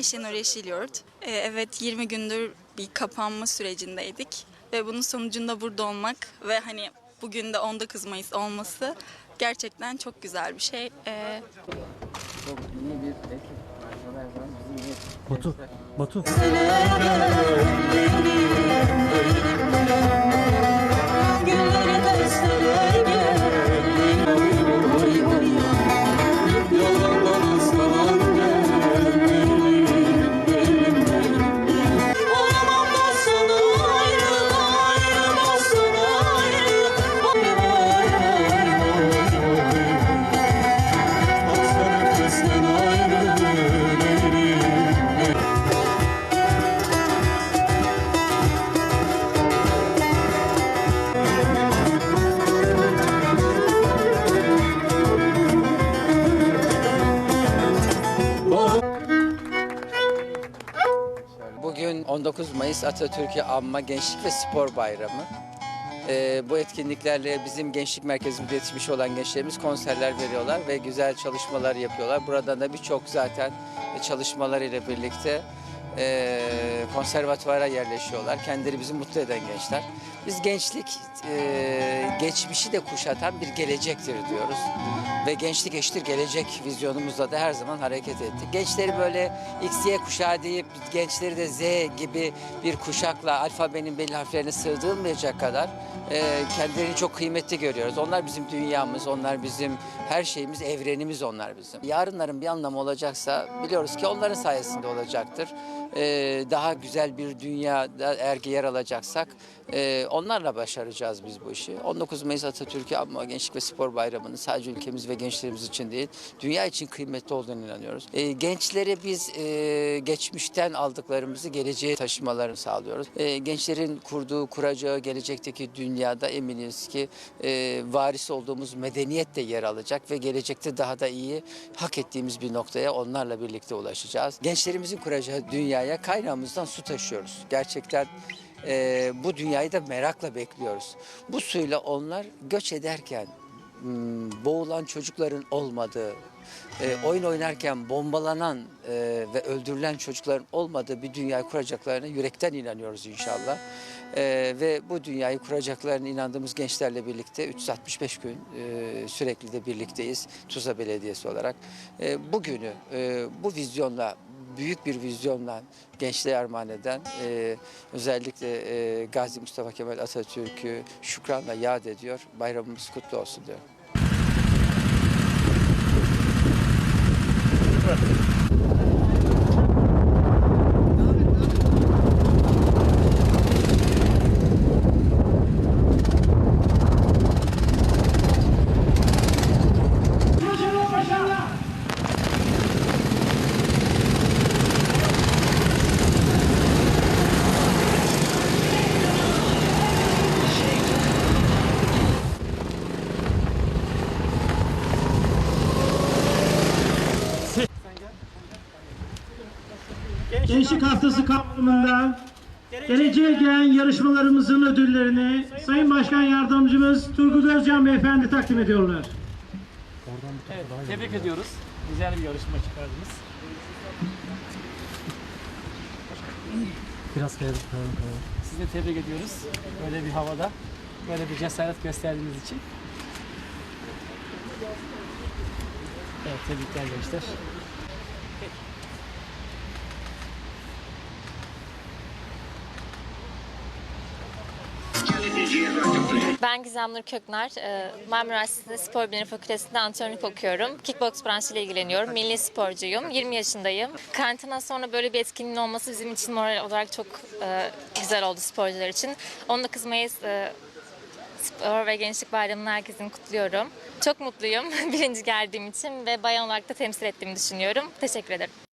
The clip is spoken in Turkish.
ben Ayşenur Yeşilyurt. Ee, evet 20 gündür bir kapanma sürecindeydik ve bunun sonucunda burada olmak ve hani bugün de 19 Mayıs olması gerçekten çok güzel bir şey. Ee, Batu, Batu. Yalandan 19 Mayıs Atatürk'ü Anma Gençlik ve Spor Bayramı. Ee, bu etkinliklerle bizim gençlik merkezimizde yetişmiş olan gençlerimiz konserler veriyorlar ve güzel çalışmalar yapıyorlar. Buradan da birçok zaten çalışmalar ile birlikte e, konservatuvara yerleşiyorlar. Kendileri bizi mutlu eden gençler. Biz gençlik e, geçmişi de kuşatan bir gelecektir diyoruz. Ve gençlik eşittir gelecek vizyonumuzla da her zaman hareket ettik. Gençleri böyle X, Y kuşağı deyip gençleri de Z gibi bir kuşakla alfabenin belli harflerine sığdırılmayacak kadar e, kendilerini çok kıymetli görüyoruz. Onlar bizim dünyamız, onlar bizim her şeyimiz, evrenimiz onlar bizim. Yarınların bir anlamı olacaksa biliyoruz ki onların sayesinde olacaktır. E, daha güzel bir dünyada eğer ki yer alacaksak e, onlarla başaracağız biz bu işi. 19 Mayıs Atatürk'ü ama Gençlik ve Spor Bayramı'nın sadece ülkemiz ve gençlerimiz için değil, dünya için kıymetli olduğunu inanıyoruz. E, gençlere biz e, geçmişten aldıklarımızı geleceğe taşımalarını sağlıyoruz. E, gençlerin kurduğu, kuracağı gelecekteki dünyada eminiz ki e, varis olduğumuz medeniyet de yer alacak ve gelecekte daha da iyi hak ettiğimiz bir noktaya onlarla birlikte ulaşacağız. Gençlerimizin kuracağı dünyaya kaynağımızdan su taşıyoruz. Gerçekten e, bu dünyayı da merakla bekliyoruz. Bu suyla onlar göç ederken hmm, boğulan çocukların olmadığı, e, oyun oynarken bombalanan e, ve öldürülen çocukların olmadığı bir dünyayı kuracaklarına yürekten inanıyoruz inşallah. E, ve bu dünyayı kuracaklarına inandığımız gençlerle birlikte 365 gün e, sürekli de birlikteyiz Tuzla Belediyesi olarak. E, bugünü e, bu vizyonla büyük bir vizyonla gençliğe armağan eden e, özellikle e, Gazi Mustafa Kemal Atatürk'ü şükranla yad ediyor. Bayramımız kutlu olsun diyor. Gençlik Haftası kapsamında geleceğe gelen yarışmalarımızın ödüllerini Sayın Başkan Yardımcımız Turgut Özcan Beyefendi takdim ediyorlar. Evet, tebrik ediyoruz. Güzel bir yarışma çıkardınız. Biraz kayalım, kayalım, kayalım. Sizi de tebrik ediyoruz. Böyle bir havada, böyle bir cesaret gösterdiğiniz için. Evet, tebrikler gençler. Ben Gizem Nur Köknar. Ee, Marmara Üniversitesi'nde Spor Bilimleri Fakültesi'nde antrenörlük okuyorum. Kickbox branşıyla ilgileniyorum. Milli sporcuyum. 20 yaşındayım. Karantina sonra böyle bir etkinin olması bizim için moral olarak çok e, güzel oldu sporcular için. 19 Mayıs e, Spor ve Gençlik Bayramı'nı herkesin kutluyorum. Çok mutluyum birinci geldiğim için ve bayan olarak da temsil ettiğimi düşünüyorum. Teşekkür ederim.